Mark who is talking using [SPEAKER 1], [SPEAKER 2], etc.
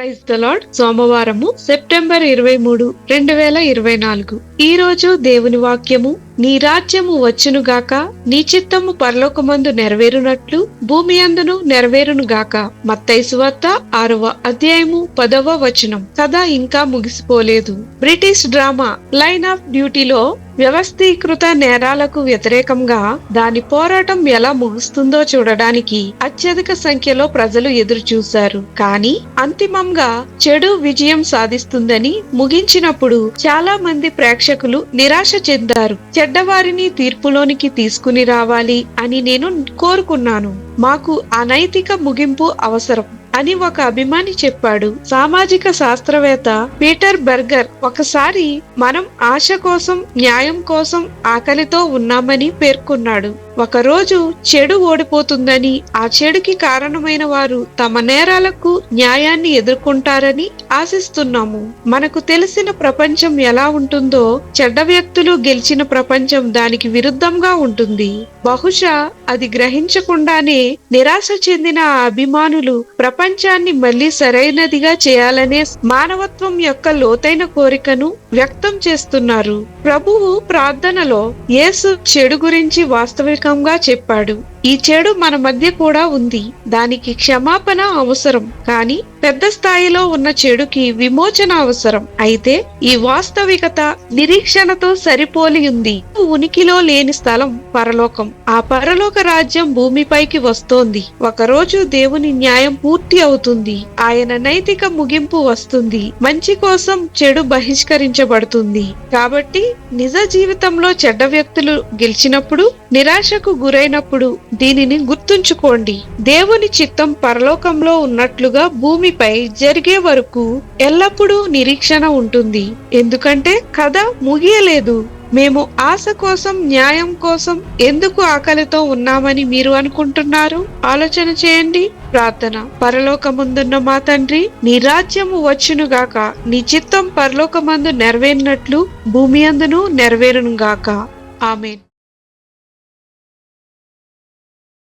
[SPEAKER 1] Praise the Lord సోమవారము September ఇరవై మూడు రెండు వేల ఇరవై నాలుగు. ఈ రోజు దేవుని వాక్యము నీ రాజ్యము వచ్చునుగాక నీ చిత్తము పరలోకమందు నెరవేరునట్లు భూమి అందును నెరవేరునుగాక మత్తైసు వద్ద ఆరవ అధ్యాయము పదవ వచనం. కథ ఇంకా ముగిసిపోలేదు. బ్రిటిష్ డ్రామా లైన్ ఆఫ్ డ్యూటీలో వ్యవస్థీకృత నేరాలకు వ్యతిరేకంగా దాని పోరాటం ఎలా ముగుస్తుందో చూడడానికి అత్యధిక సంఖ్యలో ప్రజలు ఎదురు చూశారు కానీ అంతిమంగా చెడు విజయం సాధిస్తుందని ముగించినప్పుడు చాలా మంది ప్రేక్షకులు నిరాశ చెందారు. చెడ్డవారిని తీర్పులోనికి తీసుకుని రావాలి అని నేను కోరుకున్నాను. మాకు అనైతిక ముగింపు అవసరం అని ఒక అభిమాని చెప్పాడు సామాజిక శాస్త్రవేత్త పీటర్ బర్గర్. ఒకసారి మనం ఆశ కోసం న్యాయం కోసం ఆకలితో ఉన్నామని పేర్కొన్నాడు. ఒకరోజు చెడు ఓడిపోతుందని ఆ చెడుకి కారణమైన వారు తమ నేరాలకు న్యాయాన్ని ఎదుర్కొంటారని ఆశిస్తున్నాము. మనకు తెలిసిన ప్రపంచం ఎలా ఉంటుందో చెడ్డ వ్యక్తులు గెలిచిన ప్రపంచం దానికి విరుద్ధంగా ఉంటుంది. బహుశా అది గ్రహించకుండానే నిరాశ చెందిన ఆ అభిమానులు ప్రపంచాన్ని మళ్ళీ సరైనదిగా చేయాలనే మానవత్వం యొక్క లోతైన కోరికను వ్యక్తం చేస్తున్నారు. ప్రభువు ప్రార్థనలో యేసు చెడు గురించి వాస్తవిక వాస్తవికంగా చెప్పాడు. ఈ చెడు మన మధ్య కూడా ఉంది. దానికి క్షమాపణ అవసరం. కానీ పెద్ద స్థాయిలో ఉన్న చెడుకి విమోచన అవసరం. అయితే ఈ వాస్తవికత నిరీక్షణతో సరిపోలి ఉంది. ఉనికిలో లేని స్థలం పరలోకం. ఆ పరలోక రాజ్యం భూమిపైకి వస్తోంది. ఒకరోజు దేవుని న్యాయం పూర్తి అవుతుంది. ఆయన నైతిక ముగింపు వస్తుంది. మంచి కోసం చెడు బహిష్కరించబడుతుంది. కాబట్టి నిజ జీవితంలో చెడ్డ వ్యక్తులు గెలిచినప్పుడు నిరాశకు గురైనప్పుడు దీనిని గుర్తుంచుకోండి. దేవుని చిత్తం పరలోకంలో ఉన్నట్లుగా భూమిపై జరిగే వరకు ఎల్లప్పుడూ నిరీక్షణ ఉంటుంది. ఎందుకంటే కథ ముగియలేదు. మేము ఆశ కోసం న్యాయం కోసం ఎందుకు ఆకలితో ఉన్నామని మీరు అనుకుంటున్నారు? ఆలోచన చేయండి. ప్రార్థన. పరలోకముందున్న మా తండ్రి నీ రాజ్యము వచ్చునుగాక. నీ చిత్తం పరలోకమందు నెరవేరినట్లు భూమి అందును నెరవేరునుగాక. ఆమెన్.